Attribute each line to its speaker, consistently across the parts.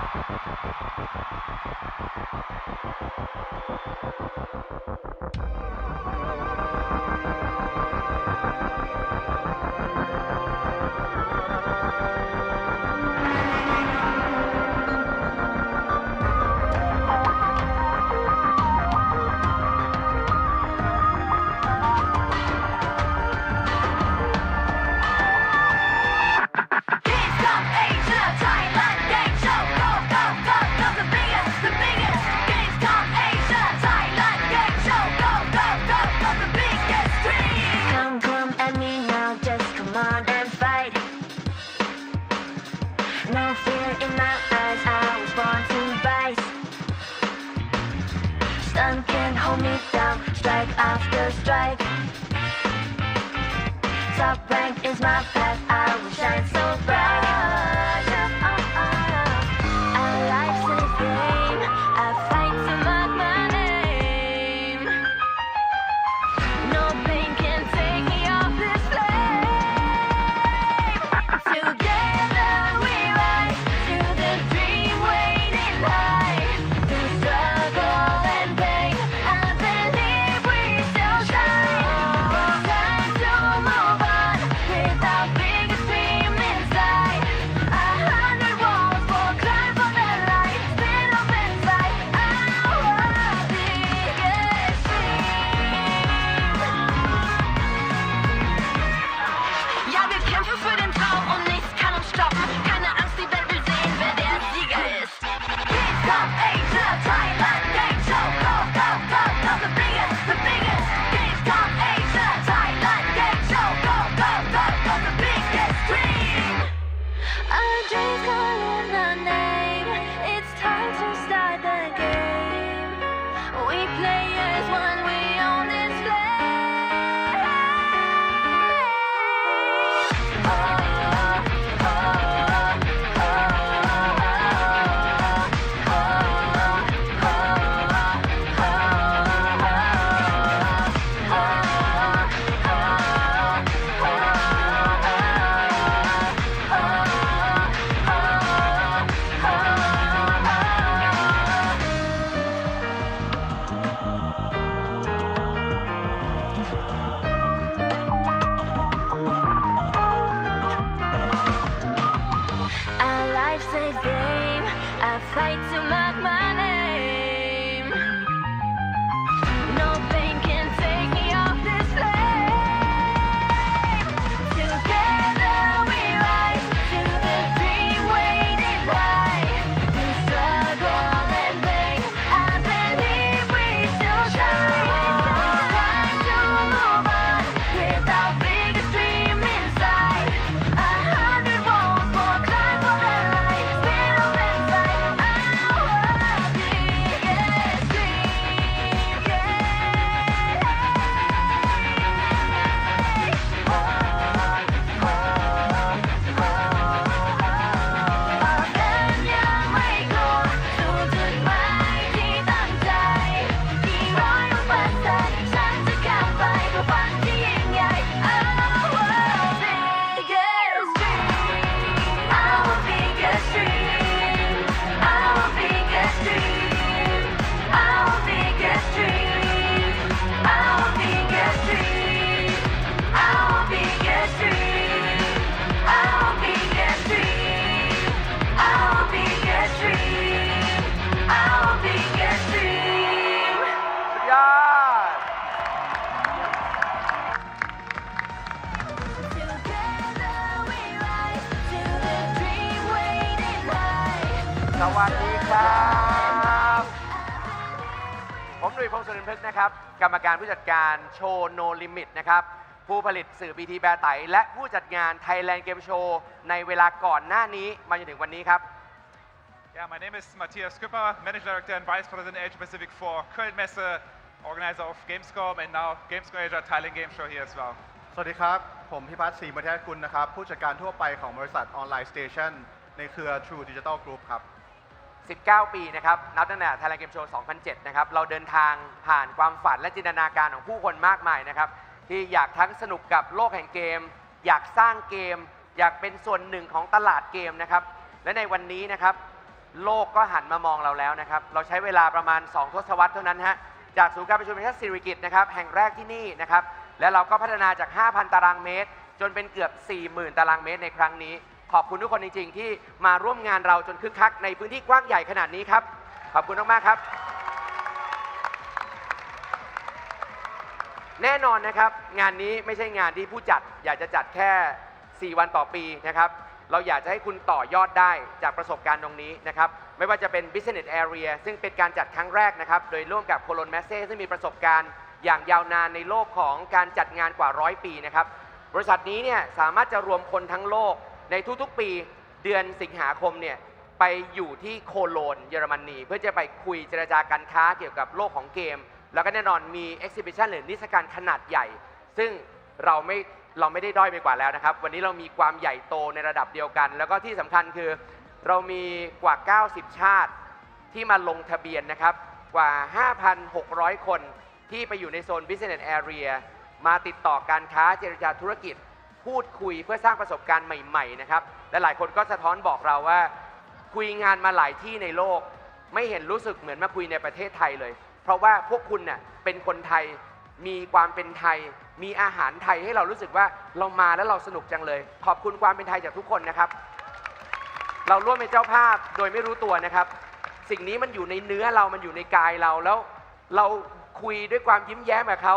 Speaker 1: Thank you. Strike strike. Top rank is my path, I will shine so bright. I fight to mark my
Speaker 2: กรรมการผู้จัดการโชว์โนลิมิตนะครับผู้ผลิตสื่อ BT แบร์ไตและผู้จัดงาน Thailand Game Show ในเวลาก่อนหน้านี้มาจนถึงวันนี้ครับ
Speaker 3: Yeah, my name is Matthias Küpper, Managing Director and Vice President Asia Pacific for Köln Messe, organizer of Gamescom, and now Gamescom Asia Thailand Game Show here as well.
Speaker 4: สวัสดีครับ ผมพิพัฒน์ศรีมัธยกุลนะครับ ผู้จัดการทั่วไปของบริษัทออนไลน์สเตชันในเครือ True Digital Group ครับ
Speaker 2: 19 ปีนะครับ นับตั้งแต่ Thailand Game Show 2007 นะครับ เราเดินทางผ่านความฝันและจินตนาการของผู้คนมากมายนะครับ ที่อยากทั้งสนุกกับโลกแห่งเกม อยากสร้างเกม อยากเป็นส่วนหนึ่งของตลาดเกมนะครับ และในวันนี้นะครับ โลกก็หันมามองเราแล้วนะครับ เราใช้เวลาประมาณ 2 ทศวรรษเท่านั้นฮะ จากศูนย์การประชุมแห่งชาติสิริกิติ์นะครับ แห่งแรกที่นี่นะครับ และเราก็พัฒนาจาก 5,000 ตารางเมตร จนเป็นเกือบ 40,000 ตารางเมตรในครั้งนี้ ขอบคุณทุกคนจริง ๆ ที่มาร่วมงานเราจนคึกคักในพื้นที่กว้างใหญ่ขนาดนี้ครับ ขอบคุณมากๆครับ แน่นอนนะครับ งานนี้ไม่ใช่งานที่ผู้จัด อยากจะจัดแค่ 4 วันต่อปีนะครับเราอยากจะให้คุณต่อยอดได้จากประสบการณ์ตรงนี้นะครับ ไม่ว่าจะเป็น Business Area ซึ่งเป็นการจัดครั้งแรกนะครับ โดยร่วมกับโคลนแมสเซ่ซึ่งมีประสบการณ์อย่างยาวนานในโลกของการจัดงานกว่าร้อยปีนะครับ บริษัทนี้เนี่ยสามารถจะรวมคนทั้งโลก ในทุกๆปีเดือนสิงหาคมเนี่ยไปอยู่ที่โคโลนเยอรมนีเพื่อจะไปคุยเจรจาการค้าเกี่ยวกับโลกของเกม แล้วก็แน่นอนมี exhibition หรือนิทรรศการขนาดใหญ่ ซึ่งเราไม่เราไม่ได้ด้อยไปกว่าแล้วนะครับ วันนี้เรามีความใหญ่โตในระดับเดียวกัน แล้วก็ที่สำคัญคือเรามีกว่า 90 ชาติที่มาลงทะเบียนนะครับกว่า 5,600 คนที่ไปอยู่ในโซน Business Area มาติดต่อการค้าเจรจาธุรกิจ พูดคุยเพื่อสร้างประสบการณ์ใหม่ๆนะครับและหลายคนก็สะท้อนบอกเราว่า คุยงานมาหลายที่ในโลก ไม่เห็นรู้สึกเหมือนมาคุยในประเทศไทยเลย เพราะว่าพวกคุณเน่ะเป็นคนไทยมีความเป็นไทย มีอาหารไทยให้เรารู้สึกว่าเรามาแล้วเราสนุกจังเลย ขอบคุณความเป็นไทยจากทุกคนนะครับ เราร่วมเป็นเจ้าภาพโดยไม่รู้ตัวนะครับ สิ่งนี้มันอยู่ในเนื้อเรามันอยู่ในกายเราแล้ว เราคุยด้วยความยิ้มแย้มกับเขา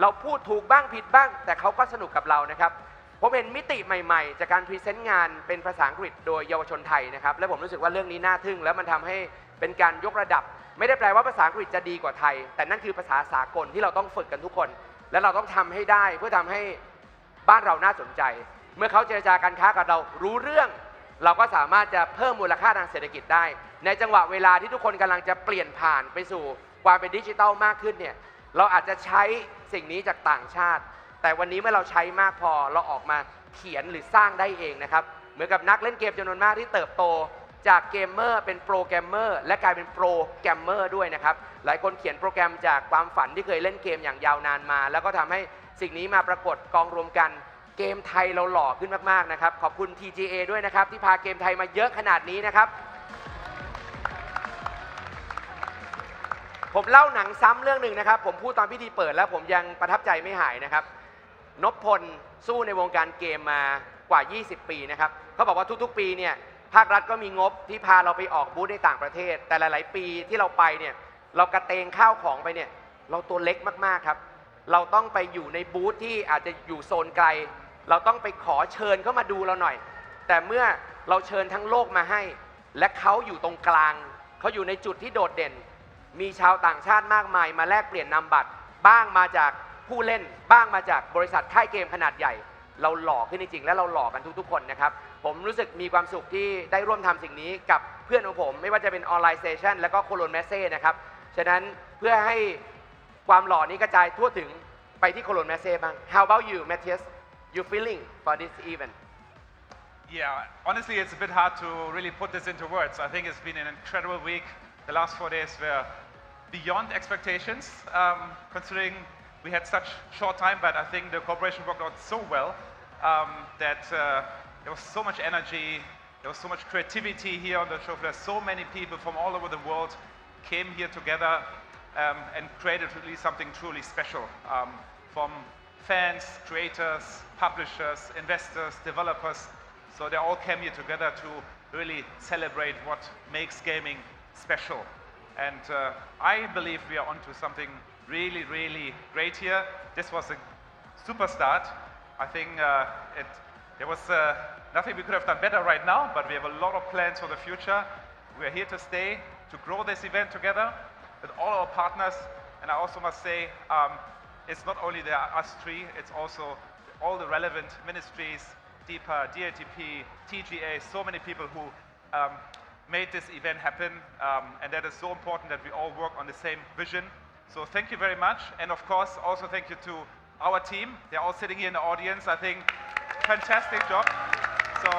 Speaker 2: เราพูดถูกบ้างผิดบ้าง แต่เขาก็สนุกกับเรานะครับ ผมเห็นมิติใหม่ๆ จากการพรีเซนต์งานเป็นภาษาอังกฤษโดยเยาวชนไทยนะครับ และผมรู้สึกว่าเรื่องนี้น่าทึ่ง แล้วมันทำให้เป็นการยกระดับ ไม่ได้แปลว่าภาษาอังกฤษจะดีกว่าไทย แต่นั่นคือภาษาสากลที่เราต้องฝึกกันทุกคน และเราต้องทำให้ได้เพื่อทำให้บ้านเราน่าสนใจ เมื่อเขาเจรจาการค้ากับเรารู้เรื่อง เราก็สามารถจะเพิ่มมูลค่าทางเศรษฐกิจได้ ในจังหวะเวลาที่ทุกคนกำลังจะเปลี่ยนผ่านไปสู่ความเป็นดิจิทัลมากขึ้นเนี่ยเราอาจจะใช้สิ่งนี้จากต่างชาติ แต่วันนี้เมื่อเราใช้มากพอเราออกมาเขียนหรือสร้างได้เองนะครับ เหมือนกับนักเล่นเกมจำนวนมากที่เติบโตจากเกมเมอร์เป็นโปรแกรมเมอร์และกลายเป็นโปรแกรมเมอร์ด้วยนะครับ หลายคนเขียนโปรแกรมจากความฝันที่เคยเล่นเกมอย่างยาวนานมา แล้วก็ทำให้สิ่งนี้มาปรากฏกองรวมกัน เกมไทยเราหล่อขึ้นมากๆนะครับ ขอบคุณ TGA ด้วยนะครับ ที่พาเกมไทยมาเยอะขนาดนี้นะครับ ผมเล่าหนังซ้ำเรื่องหนึ่งนะครับ ผมพูดตอนพิธีเปิดแล้วผมยังประทับใจไม่หายนะครับ นพพลสู้ในวงการเกมมากว่า 20 ปีนะครับเขาบอกว่าทุกๆ ปีเนี่ยภาครัฐก็มีงบที่พาเราไปออกบูธในต่างประเทศ แต่หลาย ๆ ปีที่เราไปเนี่ยเรากระเตงข้าวของไปเนี่ยเราตัวเล็กมากๆครับ เราต้องไปอยู่ในบูธที่อาจจะอยู่โซนไกล เราต้องไปขอเชิญเข้ามาดูเราหน่อย แต่เมื่อเราเชิญทั้งโลกมาให้ และเขาอยู่ตรงกลาง เขาอยู่ในจุดที่โดดเด่น มีชาวต่างชาติมากมาย มาแลกเปลี่ยนนามบัตรบ้างมาจาก ผู้เล่นบ้างมาจากบริษัทค่ายเกมขนาดใหญ่ เราหล่อขึ้นจริงๆและเราหล่อกันทุกๆ คนนะครับ ผมรู้สึกมีความสุขที่ได้ร่วมทำสิ่งนี้กับเพื่อนของผม ไม่ว่าจะเป็นออนไลน์สเตชันและก็โคโลนแมสเซ่นะครับ ฉะนั้นเพื่อให้ความหล่อนี้กระจายทั่วถึงไปที่โคโลนแมสเซ่บ้าง How about you Matthias you feeling for this event
Speaker 3: Yeah, honestly, it's a bit hard to really put this into words. I think it's been an incredible week. The last four days were beyond expectations, um, considering we had such short time, but I think the cooperation worked out so well um, that uh, there was so much energy, there was so much creativity here on the show floor. So many people from all over the world came here together um, and created really something truly special. Um, from fans, creators, publishers, investors, developers. So they all came here together to really celebrate what makes gaming special. And uh, I believe we are onto something really, really great here. This was a super start. I think uh, it, there was uh, nothing we could have done better right now, but we have a lot of plans for the future. We are here to stay, to grow this event together with all our partners. And I also must say, um, it's not only the us three, it's also all the relevant ministries, DEPA, DATP, TGA, so many people who um, made this event happen. Um, and that is so important that we all work on the same vision. So thank you very much. And of course, also thank you to our team. They're all sitting here in the audience. I think fantastic job. So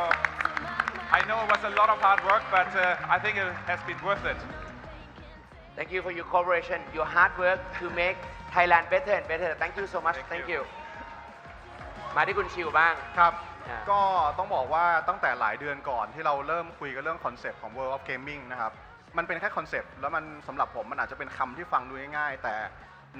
Speaker 3: I know it was a lot of hard work, but uh, I think it has been worth it.
Speaker 2: Thank you for your cooperation your hard work to make Thailand better and better Thank you so much
Speaker 3: Thank
Speaker 2: Thank
Speaker 3: you.
Speaker 2: you มาที่คุณชิวบ้าง
Speaker 4: ครับ
Speaker 2: อ่า
Speaker 4: ก็ต้องบอกว่าตั้งแต่หลายเดือนก่อนที่เราเริ่มคุยกันเรื่องคอนเซปต์ของ World of Gaming นะครับ มันเป็นแค่คอนเซปต์แล้วมันสำหรับผมมันอาจจะเป็นคำที่ฟังดูง่ายๆ แต่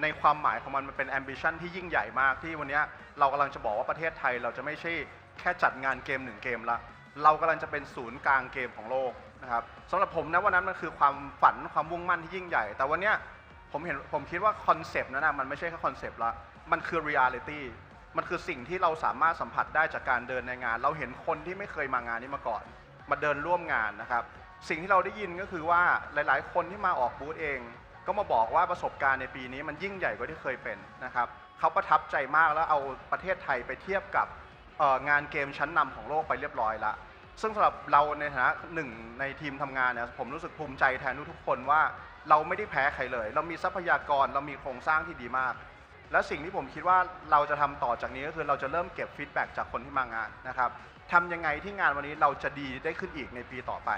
Speaker 4: ในความหมายของมันมันเป็น ambition ที่ยิ่งใหญ่มากที่วันนี้เรากำลังจะบอกว่าประเทศไทยเราจะไม่ใช่แค่จัดงานเกมหนึ่งเกมละเรากำลังจะเป็นศูนย์กลางเกมของโลกนะครับสำหรับผมนะวันนั้นมันคือความฝันความมุ่งมั่นที่ยิ่งใหญ่ แต่วันนี้ผมเห็นผมคิดว่าคอนเซปต์นั้นนะมันไม่ใช่แค่คอนเซปต์ละมันคือ reality มันคือสิ่งที่เราสามารถสัมผัสได้จากการเดินในงาน เราเห็นคนที่ไม่เคยมางานนี้มาก่อน มาเดินร่วมงานนะครับ สิ่งที่เราได้ยินก็คือว่าหลาย ๆ คนที่มาออกบูธเอง ก็มาบอกว่าประสบการณ์ในปีนี้มันยิ่งใหญ่กว่าที่เคยเป็นนะครับเขาประทับใจมากแล้วเอาประเทศไทยไปเทียบกับงานเกมชั้นนำของโลกไปเรียบร้อยละซึ่งสำหรับเราในฐานะหนึ่งในทีมทำงานเนี่ยผมรู้สึกภูมิใจแทนทุกคนว่าเราไม่ได้แพ้ใครเลย เรามีทรัพยากรเรามีโครงสร้างที่ดีมาก และสิ่งที่ผมคิดว่าเราจะทำต่อจากนี้ก็คือเราจะเริ่มเก็บฟีดแบ็กจากคนที่มางานนะครับทำยังไงที่งานวันนี้เราจะดีได้ขึ้นอีกในปีต่อไป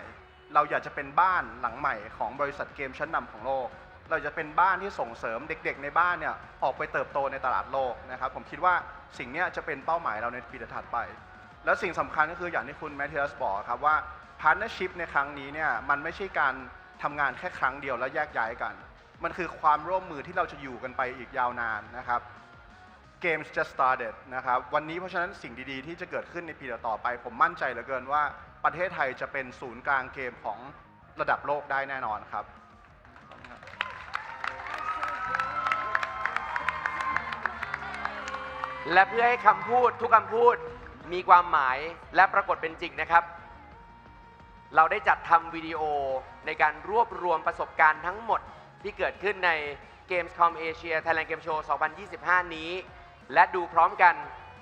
Speaker 4: เราอยากจะเป็นบ้านหลังใหม่ของบริษัทเกมชั้นนำของโลก เราจะเป็นบ้านที่ส่งเสริมเด็กๆ ในบ้านเนี่ยออกไปเติบโตในตลาดโลกนะครับผมคิดว่าสิ่งนี้จะเป็นเป้าหมายเราในปีถัดไป แล้วสิ่งสำคัญก็คืออย่างที่คุณแมทเทียสบอกครับว่าพาร์ n เนอร์ชิพในครั้งนี้เนี่ยมันไม่ใช่การทำงานแค่ครั้งเดียวแล้วแยกย้ายกัน มันคือความร่วมมือที่เราจะอยู่กันไปอีกยาวนานนะครับ Games just started นะครับวันนี้เพราะฉะนั้นสิ่งดีๆ ที่จะเกิดขึ้นในปีต่อไป ผมมั่นใจเหลือเกินว่า ประเทศไทยจะเป็นศูนย์กลางเกมของระดับโลกได้แน่นอนครับ
Speaker 2: และเพื่อให้คำพูดทุกคำพูดมีความหมายและปรากฏเป็นจริงนะครับ เราได้จัดทำวิดีโอในการรวบรวมประสบการณ์ทั้งหมดที่เกิดขึ้นใน Gamescom Asia Thailand Game Show 2025 นี้ และดูพร้อมกัน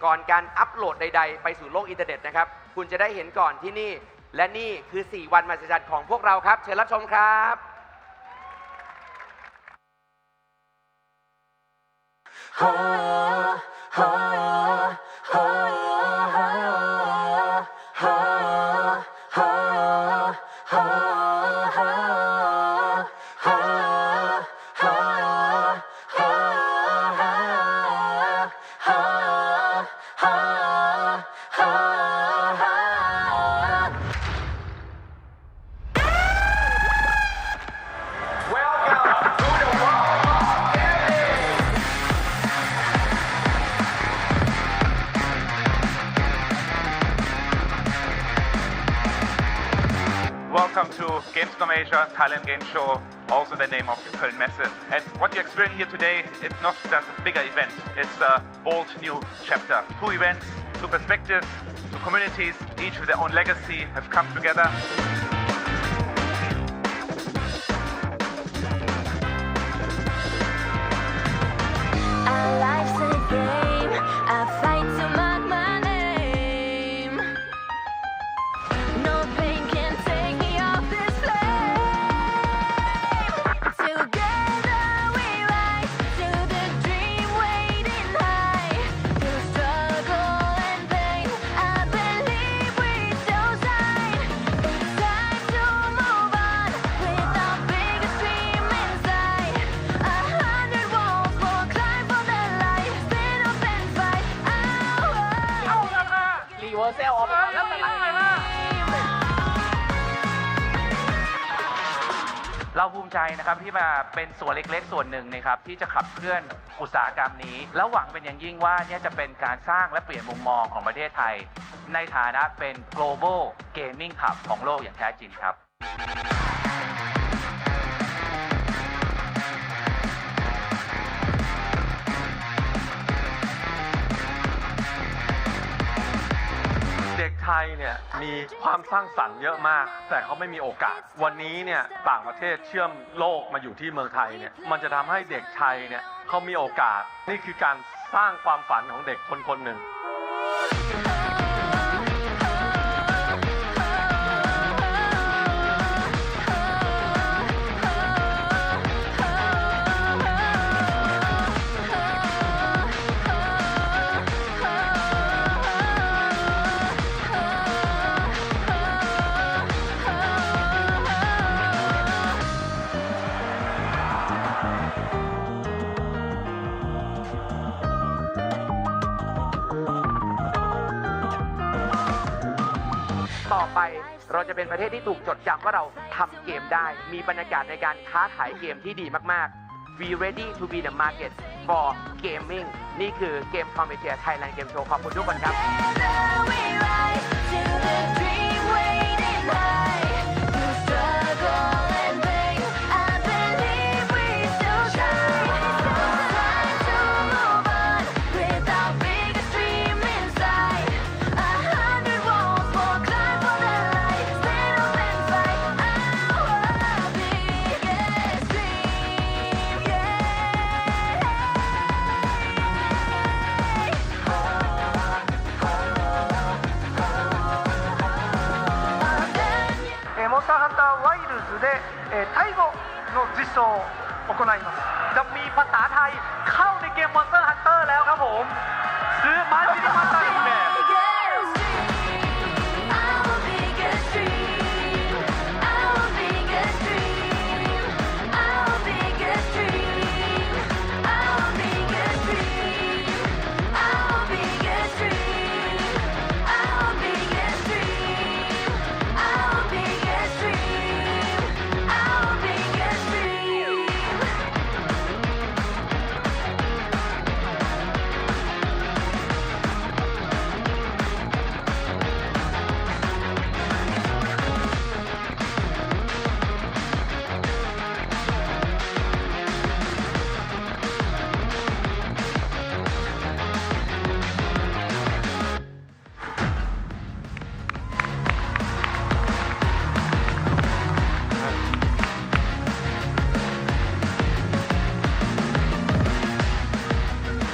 Speaker 2: ก่อนการอัปโหลดใด ๆ ไปสู่โลกอินเทอร์เน็ตนะครับ คุณจะได้เห็นก่อนที่นี่ และนี่คือ 4 วันมหัศจรรย์ของพวกเราครับ เชิญรับชมครับ
Speaker 3: โ Asia Thailand Game Show, also the name of the Köln Messe. And what you experience here today, it's not just a bigger event, it's a bold new chapter. Two events, two perspectives, two communities, each with their own legacy, have come together.
Speaker 5: ส่วนเล็ก ๆ ส่วนหนึ่งนะครับที่จะขับเคลื่อนอุตสาหกรรมนี้ แล้วหวังเป็นอย่างยิ่งว่าเนี่ยจะเป็นการสร้างและเปลี่ยนมุมมองของประเทศไทย ในฐานะเป็น global gaming hub ของโลกอย่างแท้จริงครับ
Speaker 6: ไทยเนี่ยมีความสร้างสรรค์เยอะมาก แต่เขาไม่มีโอกาส วันนี้เนี่ยต่างประเทศเชื่อมโลกมาอยู่ที่เมืองไทยเนี่ยมันจะทำให้เด็กไทยเนี่ยเขามีโอกาส นี่คือการสร้างความฝันของเด็กคนคนหนึ่ง
Speaker 1: ต่อไป
Speaker 2: เราจะเป็นประเทศที่ถูกจดจำว่าเราทำเกมได้ มีบรรยากาศในการค้าขายเกมที่ดีมากๆ We ready to be the market for gaming นี่คือเกมคอมเมเชียไทยแลนด์เกมโชว์ขอบคุณทุกคนครับ
Speaker 7: を行います。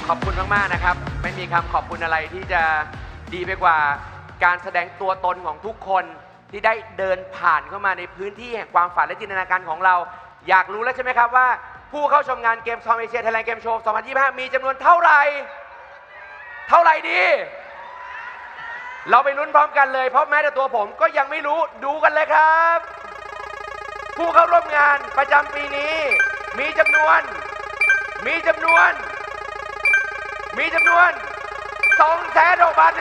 Speaker 2: ขอบคุณมาก ๆ นะครับ ไม่มีคำขอบคุณอะไรที่จะดีไปกว่าการแสดงตัวตนของทุกคนที่ได้เดินผ่านเข้ามาในพื้นที่แห่งความฝันและจินตนาการของเรา อยากรู้แล้วใช่ไหมครับว่า ผู้เข้าชมงานเกมซอมเอเชียไทยแลนด์เกมโชว์ 2025 มีจำนวนเท่าไหร่ เท่าไหร่ดี เราไปลุ้นพร้อมกันเลย เพราะแม้แต่ตัวผมก็ยังไม่รู้ดูกันเลยครับ ผู้เข้าร่วมงานประจำปีนี้ มีจำนวน มีจำนวน มีจำนวน2 6 1 5 9คน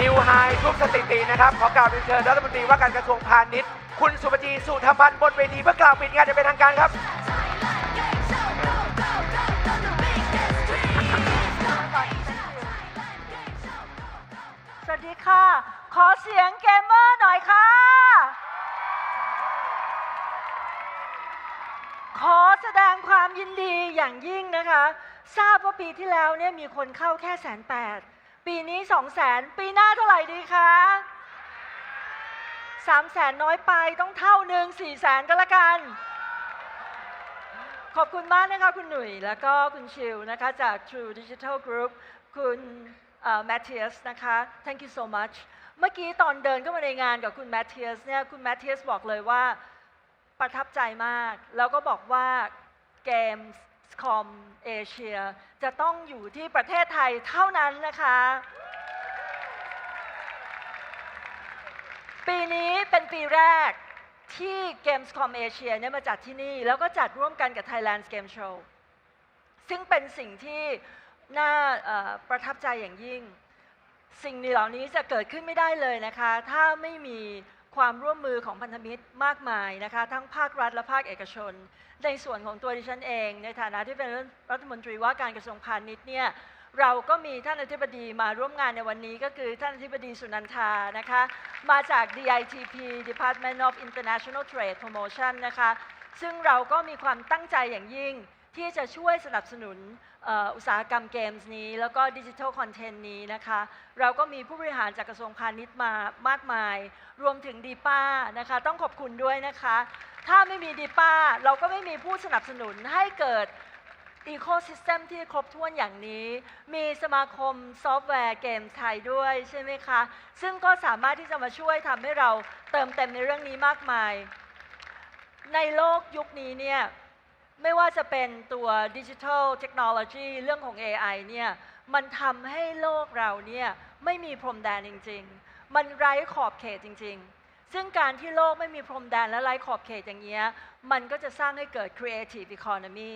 Speaker 2: นิวไฮทุกสถิตินะครับ ขอกล่าวเรียนเชิญรัฐมนตรีว่าการกระทรวงพาณิชย์ คุณสุปจีสุธรรมพันธ์บนเวทีเพื่อกล่าวปิดงานจะเป็นทางการครับ
Speaker 8: สวัสดีค่ะ อเสียงเกมเมอร์หน่อยค่ะ ขอแสดงความยินดีอย่างยิ่งนะคะ ทราบว่าปีที่แล้วเนี่ยมีคนเข้าแค่แสนแปดปีนี้สองแสนปีหน้าเท่าไหร่ดีคะสามแสนน้อยไปต้องเท่าหนึ่งสี่แสนก็แล้วกัน ขอบคุณมากนะคะคุณหนุ่ย แล้วก็คุณชิวนะคะจาก True Digital Group คุณแมทเทียสนะคะ thank you so much เมื่อกี้ตอนเดินเข้ามาในงานกับคุณแมทเทียสเนี่ยคุณแมทเทียสบอกเลยว่าประทับใจมาก แล้วก็บอกว่าเกมส์คอมเอเชียจะต้องอยู่ที่ประเทศไทยเท่านั้นนะคะ ปีนี้เป็นปีแรกที่ Gamescom Asia เนี่ยมาจัดที่นี่ แล้วก็จัดร่วมกันกับ Thailand Game Show ซึ่งเป็นสิ่งที่น่าประทับใจอย่างยิ่ง สิ่งนี้เหล่านี้จะเกิดขึ้นไม่ได้เลยนะคะ ถ้าไม่มีความร่วมมือของพันธมิตรมากมายนะคะ ทั้งภาครัฐและภาคเอกชน ในส่วนของตัวดิฉันเอง ในฐานะที่เป็นรัฐมนตรีว่าการกระทรวงพาณิชย์เนี่ยเราก็มีท่านอธิบดีมาร่วมงานในวันนี้ก็คือท่านอธิบดีสุนันทานะคะ มาจาก DITP Department of International Trade Promotion นะคะ ซึ่งเราก็มีความตั้งใจอย่างยิ่งที่จะช่วยสนับสนุน อุตสาหกรรมเกมส์นี้ แล้วก็ดิจิทัลคอนเทนต์นี้นะคะ เราก็มีผู้บริหารจากกระทรวงพาณิชย์มามากมาย รวมถึงดีป้านะคะ ต้องขอบคุณด้วยนะคะ ถ้าไม่มีดีป้า เราก็ไม่มีผู้สนับสนุนให้เกิดอีโค y ิสเต็มที่ครบถ้วนอย่างนี้ มีสมาคมซอฟต์แวร์เกมไทยด้วยใช่ไหมคะ ซึ่งก็สามารถที่จะมาช่วยทำให้เราเติมเต็มในเรื่องนี้มากมาย ในโลกยุคนี้เนี่ย ไม่ว่าจะเป็นตัวดิจิทัลเทคโนโลยีเรื่องของ AI เนี่ยมันทำให้โลกเราเนี่ยไม่มีพรมแดนจริง ๆ มันไร้ขอบเขตจริง ๆ ซึ่งการที่โลกไม่มีพรมแดนและไร้ขอบเขตอย่างเงี้ยมันก็จะสร้างให้เกิด creative economy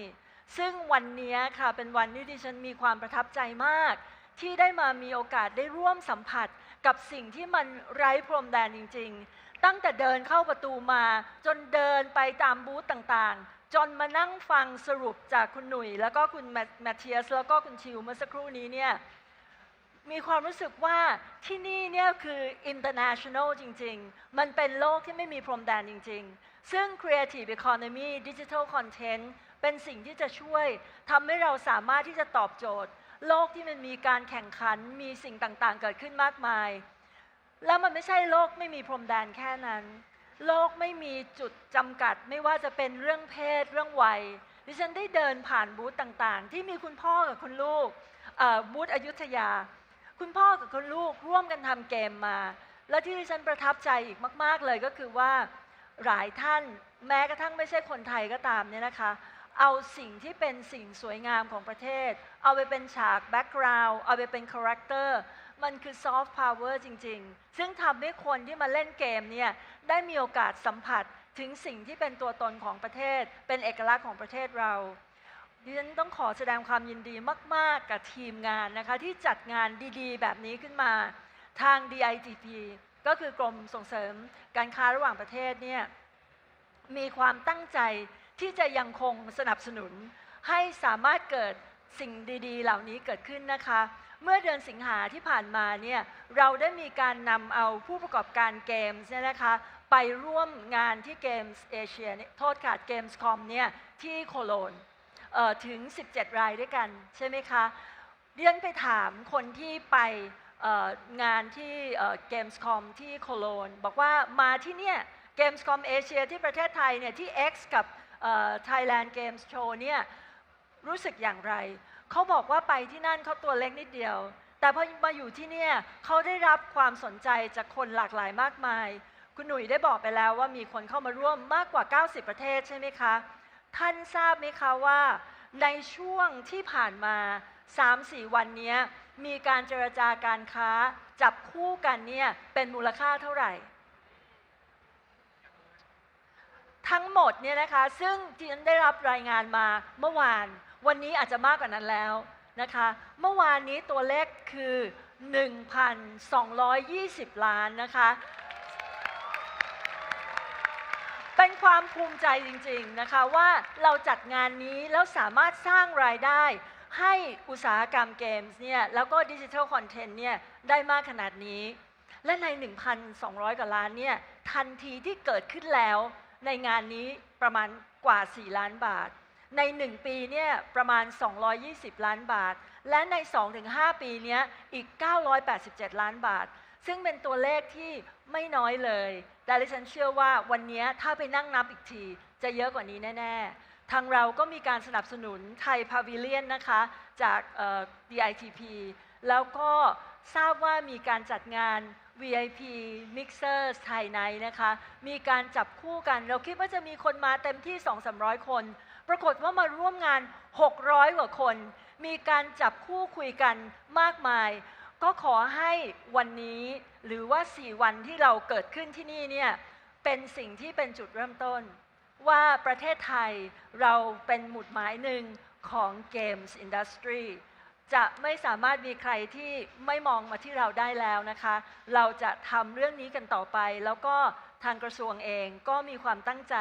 Speaker 8: ซึ่งวันนี้ค่ะเป็นวันที่ดิฉันมีความประทับใจมาก ที่ได้มามีโอกาสได้ร่วมสัมผัสกับสิ่งที่มันไร้พรมแดนจริง ๆ ตั้งแต่เดินเข้าประตูมาจนเดินไปตามบูธต่างๆ จนมานั่งฟังสรุปจากคุณหนุ่ย แล้วก็คุณแมทเทียส แล้วก็คุณชิวเมื่อสักครู่นี้เนี่ยมีความรู้สึกว่าที่นี่เนี่ยคือ international จริง ๆ มันเป็นโลกที่ไม่มีพรมแดนจริง ๆ ซึ่ง creative economy digital content เป็นสิ่งที่จะช่วยทำให้เราสามารถที่จะตอบโจทย์ โลกที่มันมีการแข่งขันมีสิ่งต่างๆ เกิดขึ้นมากมาย แล้วมันไม่ใช่โลกไม่มีพรมแดนแค่นั้น โลกไม่มีจุดจำกัด ไม่ว่าจะเป็นเรื่องเพศเรื่องวัย ดิฉันได้เดินผ่านบูธต่างๆ ที่มีคุณพ่อกับคุณลูกบูธอยุธยา คุณพ่อกับคุณลูกร่วมกันทำเกมมา และที่ดิฉันประทับใจอีกมาก ๆ เลยก็คือว่าหลายท่านแม้กระทั่งไม่ใช่คนไทยก็ตามเนี่ยนะคะ เอาสิ่งที่เป็นสิ่งสวยงามของประเทศ เอาไปเป็นฉากแบ็กกราวด์เอาไปเป็นคาแรคเตอร์ มันคือซอฟต์พาวเวอร์จริง ๆ ซึ่งทำให้คนที่มาเล่นเกมเนี่ยได้มีโอกาสสัมผัสถึงสิ่งที่เป็นตัวตนของประเทศ เป็นเอกลักษณ์ของประเทศเราดิฉันต้องขอแสดงความยินดีมาก ๆ กับทีมงานนะคะที่จัดงานดีๆ แบบนี้ขึ้นมาทาง DITP ก็คือกรมส่งเสริมการค้าระหว่างประเทศเนี่ยมีความตั้งใจที่จะยังคงสนับสนุนให้สามารถเกิด สิ่งดีๆ เหล่านี้เกิดขึ้นนะคะ เมื่อเดือนสิงหาที่ผ่านมาเนี่ยเราได้มีการนำเอาผู้ประกอบการเกมส์เนี่ยนะคะไปร่วมงานที่เกมส์เอเชียโทษค่ะเกมส์คอมเนี่ยที่โคโลนถึง 17 รายด้วยกัน ใช่ไหมคะเรียนไปถามคนที่ไปงานที่เกมส์คอมที่โคโลนบอกว่ามาที่เนี่ยเกมส์คอมเอเชียที่ประเทศไทยเนี่ยที่ X กับเอ่อ Thailand Games Show เนี่ย รู้สึกอย่างไร เขาบอกว่าไปที่นั่นเขาตัวเล็กนิดเดียว แต่พอมาอยู่ที่เนี่ยเขาได้รับความสนใจจากคนหลากหลายมากมาย คุณหนุ่ยได้บอกไปแล้วว่ามีคนเข้ามาร่วมมากกว่า 90 ประเทศใช่ไหมคะ ท่านทราบไหมคะว่า ในช่วงที่ผ่านมา 3-4 วันนี้มีการเจรจาการค้าจับคู่กันเนี่ยเป็นมูลค่าเท่าไหร่ ทั้งหมดเนี่ยนะคะซึ่งที่ฉันได้รับรายงานมาเมื่อวาน วันนี้อาจจะมากกว่านั้นแล้วนะคะ เมื่อวานนี้ตัวเลขคือ 1,220 ล้านนะคะ เป็นความภูมิใจจริงๆนะคะว่าเราจัดงานนี้แล้วสามารถสร้างรายได้ให้อุตสาหกรรมเกมส์เนี่ยแล้วก็ดิจิทัลคอนเทนต์เนี่ยได้มากขนาดนี้ และใน 1,200 กว่าล้านเนี่ยทันทีที่เกิดขึ้นแล้วในงานนี้ประมาณกว่า 4 ล้านบาท ใน 1 ปีเนี่ยประมาณ 220 ล้านบาท และใน 2-5 ปีเนี้ยอีก 987 ล้านบาท ซึ่งเป็นตัวเลขที่ไม่น้อยเลย แต่ดิฉันเชื่อว่าวันนี้ถ้าไปนั่งนับอีกที จะเยอะกว่านี้แน่ ๆ ทางเราก็มีการสนับสนุนไทยพาวิเลียนนะคะ จากเอ่อ DITP แล้วก็ทราบว่ามีการจัดงาน VIP Mixers ไทยไนนะคะ มีการจับคู่กัน เราคิดว่าจะมีคนมาเต็มที่ 2-300 คน ปรากฏว่ามาร่วมงาน 600 กว่าคน มีการจับคู่คุยกันมากมาย ก็ขอให้วันนี้หรือว่า 4 วันที่เราเกิดขึ้นที่นี่เนี่ยเป็นสิ่งที่เป็นจุดเริ่มต้น ว่าประเทศไทยเราเป็นหมุดหมายหนึ่งของ Games Industry จะไม่สามารถมีใครที่ไม่มองมาที่เราได้แล้วนะคะ เราจะทำเรื่องนี้กันต่อไป แล้วก็ทางกระทรวงเองก็มีความตั้งใจ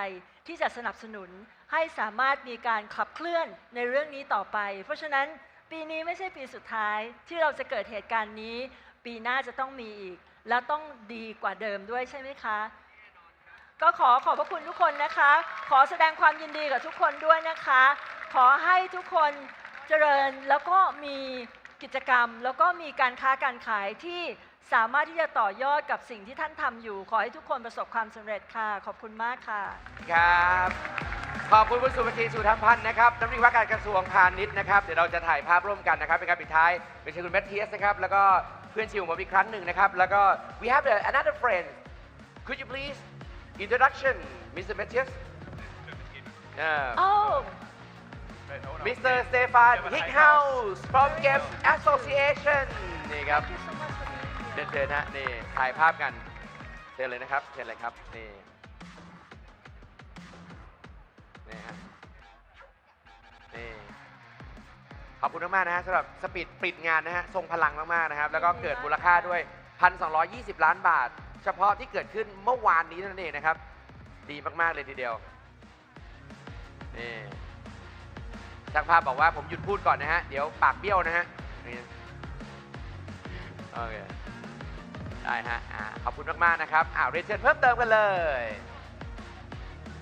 Speaker 8: ที่จะสนับสนุน ให้สามารถมีการขับเคลื่อนในเรื่องนี้ต่อไป เพราะฉะนั้นปีนี้ไม่ใช่ปีสุดท้ายที่เราจะเกิดเหตุการณ์นี้ ปีหน้าจะต้องมีอีก แล้วต้องดีกว่าเดิมด้วยใช่ไหมคะ ก็ขอขอบพระคุณทุกคนนะคะ ขอแสดงความยินดีกับทุกคนด้วยนะคะ ขอให้ทุกคนเจริญแล้วก็มีกิจกรรม แล้วก็มีการค้าการขายที่สามารถที่จะต่อยอดกับสิ่งที่ท่านทำอยู่ ขอให้ทุกคนประสบความสำเร็จค่ะ ขอบคุณมากค่ะ
Speaker 2: ครับ ขอบคุณคุณสุภชีสุธรรมพันธ์นะครับน้ำตรีว่าการกระทรวงพาณิชย์นะครับ เดี๋ยวเราจะถ่ายภาพร่วมกันนะครับ เป็นการปิดท้ายเป็นเชิญคุณแมทเทียสนะครับ แล้วก็เพื่อนชิวมาอีกครั้งหนึ่งนะครับ แล้วก็ we have a- another friend could you please introduction Mr. Matthias uh,
Speaker 8: oh
Speaker 2: Mr. Stefan Hickhouse from Game Association นี่ครับ
Speaker 8: thank you so much for being here
Speaker 2: เดินเดินๆฮะนี่ถ่ายภาพกันเสชิญเลยนะครับเชิญเลยครับนี่นี่ ขอบคุณมากๆนะฮะสำหรับสปีดปิดงานนะฮะทรงพลังมากๆนะครับ แล้วก็เกิดมูลค่าด้วย 1,220 ล้านบาท เฉพาะที่เกิดขึ้นเมื่อวานนี้นั่นเองนะครับ ดีมากๆเลยทีเดียวนี่ช่างภาพบอกว่าผมหยุดพูดก่อนนะฮะ เดี๋ยวปากเบี้ยวนะฮะนี่โอเคได้ฮะอ่าขอบคุณมากๆนะครับอ้าวเรียนเชิญเพิ่มเติมกันเลย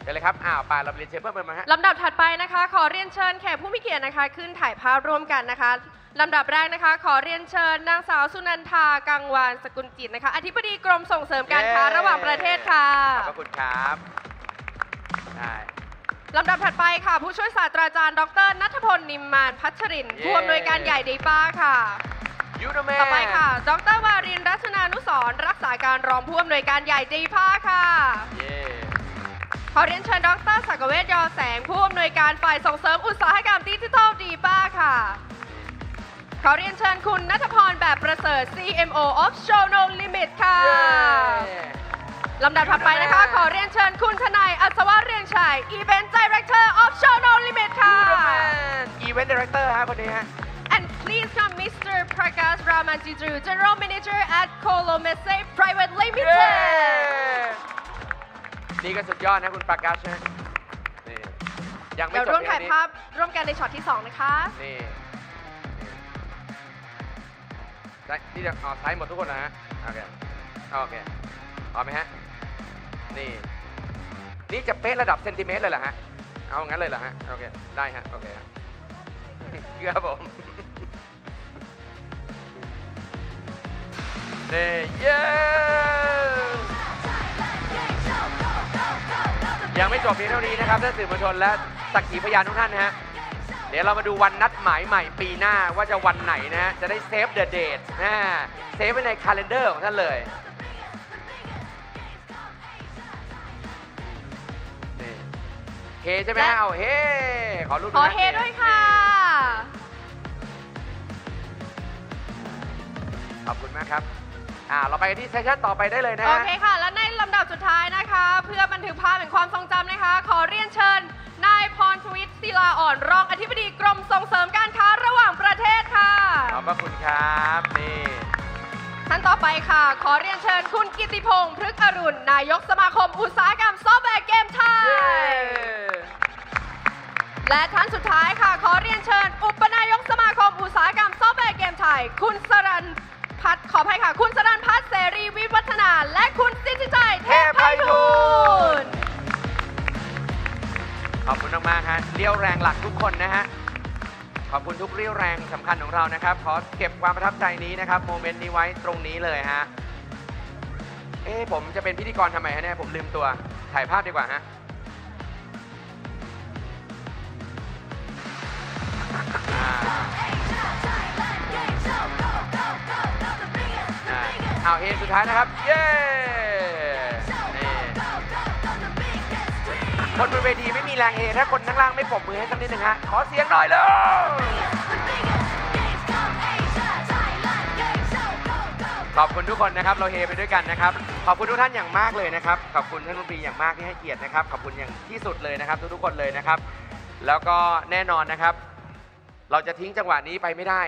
Speaker 2: เชิญเลยครับ อ้าวไปเราเรียนเชิญเพิ่มเติมมาฮะ
Speaker 9: ลำดับถัดไปนะคะ ขอเรียนเชิญแขกผู้มีเกียรตินะคะ ขึ้นถ่ายภาพร่วมกันนะคะ ลำดับแรกนะคะ ขอเรียนเชิญนางสาวสุนันทากังวานสกุลจิตนะคะ อธิบดีกรมส่งเสริมการค้า
Speaker 2: เย้
Speaker 9: ระหว่างประเทศค่ะ
Speaker 2: ขอบพระคุณครับได้
Speaker 9: ลำดับถัดไปค่ะ ผู้ช่วยศาสตราจารย์ ดรนัทพลนิมมานพัชรินทร์
Speaker 2: เย้
Speaker 9: ผู้อำนวยการใหญ่ดีป้าค่ะ
Speaker 2: ยูโนแมน
Speaker 9: ต่อไปค่ะ ดรวารินทร์รัชนานุสรณ์รักษาการรองผู้อำนวยการใหญ่ดีป้าค่ะ
Speaker 2: เย้
Speaker 9: ขอเรียนเชิญดรศักเวชยอแสง ผู้อำนวยการฝ่ายส่งเสริมอุตสาหกรรมดิจิทัลดีป้าค่ะ ขอเรียนเชิญคุณนัทพรแบบประเสริฐ CMO of Show No Limit ค่ะ
Speaker 2: เย้
Speaker 9: ลำดับถัดไปนะคะ ขอเรียนเชิญคุณทนายอัศวะเรียงชัย Event Director of Show No Limit ค่ะ
Speaker 2: ยูโนแมนอีเวนต์ดีเรคเตอร์ฮะคนนี้ฮะ
Speaker 9: And please come Mr. Prakash Ramanjidru, General Manager at Kolomese Private
Speaker 2: เย้
Speaker 9: Limited
Speaker 2: นี่ก็สุดยอดนะคุณปรากัชนะนี่ยังไม่
Speaker 9: เดี๋ยว
Speaker 2: จบ
Speaker 9: ร่วม
Speaker 2: เพีย
Speaker 9: ถ่างย
Speaker 2: นี้
Speaker 9: ภาพร่วมกันในช็อตที่ 2 นะคะ
Speaker 2: นี่นี่นี่เดี๋ยวอ๋อซ้ายหมดทุกคนนะฮะ โอเค โอเคพร้อมไหมฮะ นี่ นี่จะเป๊ะระดับเซนติเมตรเลยเหรอฮะ เอางั้นเลยเหรอฮะ โอเค ได้ฮะ โอเคฮะครับผมนี่เย้ ยังไม่จบเพียงเท่านี้นะครับท่านสื่อมวลชนและสักขีพยานทุกท่านนะฮะเดี๋ยวเรามาดูวันนัดหมายใหม่ปีหน้าว่าจะวันไหนนะฮะจะได้เซฟเดอะเดทนะเซฟไว้ในคาล endar ของท่านเลยนี่เฮใช่ไหมฮะ
Speaker 9: และ
Speaker 2: เอาเฮขอรูป
Speaker 9: ขอ
Speaker 2: นะ
Speaker 9: เฮด้วยค่ะ
Speaker 2: ขอบคุณมากครับอ่าเราไปกันที่เซสชั่นต่อไปได้เลยนะ
Speaker 9: โอ
Speaker 2: ฮะ
Speaker 9: เคค่ะ และใน ลำดับสุดท้ายนะคะ เพื่อบันทึกภาพแห่งความทรงจำนะคะ ขอเรียนเชิญ นายพรทวิทย์ศิลาอ่อนรองอธิบดีกรมส่งเสริมการค้าระหว่างประเทศค่ะ
Speaker 2: ขอบพระคุณครับนี่
Speaker 9: ท่านต่อไปค่ะ ขอเรียนเชิญคุณกิติพงศ์พฤกษ์อรุณ นายกสมาคมอุตสาหกรรมซอฟต์แวร์เกมไท
Speaker 2: เย้
Speaker 9: ยและท่านสุดท้ายค่ะ ขอเรียนเชิญ อุปนายกสมาคมอุตสาหกรรมซอฟต์แวร์เกมไทย คุณสรัน พัฒน์ขออภัยค่ะ คุณสรันพัฒน์เสรีวิวัฒนา และคุณสิทธิชัยเทพไพฑูรย์
Speaker 2: ขอบคุณมากๆฮะเรี่ยวแรงหลักทุกคนนะฮะ ขอบคุณทุกเรี่ยวแรงสำคัญของเรานะครับ ขอเก็บความประทับใจนี้นะครับโมเมนต์นี้ไว้ตรงนี้เลยฮะ เอ๊ะผมจะเป็นพิธีกรทำไมฮะเนี่ยผมลืมตัว ถ่ายภาพดีกว่าฮะ อ่า เอาเฮสุดท้ายนะครับ เย้นี่คนบนเวทีไม่มีแรงเฮถ้าคนข้างล่างไม่ปรบมือให้สักนิดหนึ่งฮะ ขอเสียงหน่อยเลยขอบคุณทุกคนนะครับ เราเฮไปด้วยกันนะครับ ขอบคุณทุกท่านอย่างมากเลยนะครับ ขอบคุณท่านรัฐมนตรีอย่างมากที่ให้เกียรตินะครับ ขอบคุณอย่างที่สุดเลยนะครับ ทุกๆคนเลยนะครับ แล้วก็แน่นอนนะครับ เราจะทิ้งจังหวะนี้ไปไม่ได้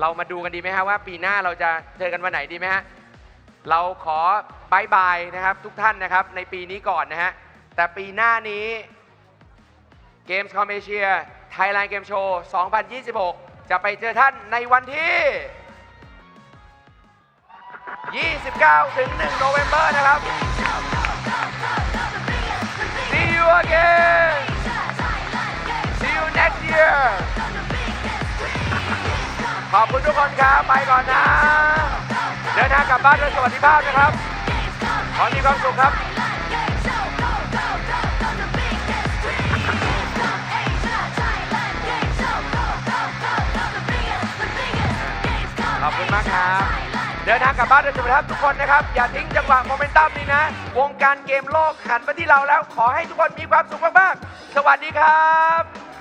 Speaker 2: เรามาดูกันดีไหมฮะว่าปีหน้าเราจะเจอกันวันไหนดีไหมฮะ เราขอบายบายนะครับทุกท่านนะครับในปีนี้ก่อนนะฮะ แต่ปีหน้านี้ Games Com Asia Thailand Game Show 2026 จะไปเจอท่านในวันที่ 29 ถึง 1 โนเวม ber นะครับ See you again See you next year ขอบคุณทุกคนครับ ไปก่อนนะ ดินทางกลับบ้านด้วยสวัสดิภาพนะครับ ขอให้มีความสุขครับขอบคุณมากครับเดินทางกลับบ้านด้วยสุขภาพทุกคนนะครับ อย่าทิ้งจังหวะโมเมนตัมนี้นะ วงการเกมโลกหันมาที่เราแล้ว ขอให้ทุกคนมีความสุขมากๆ สวัสดีครับ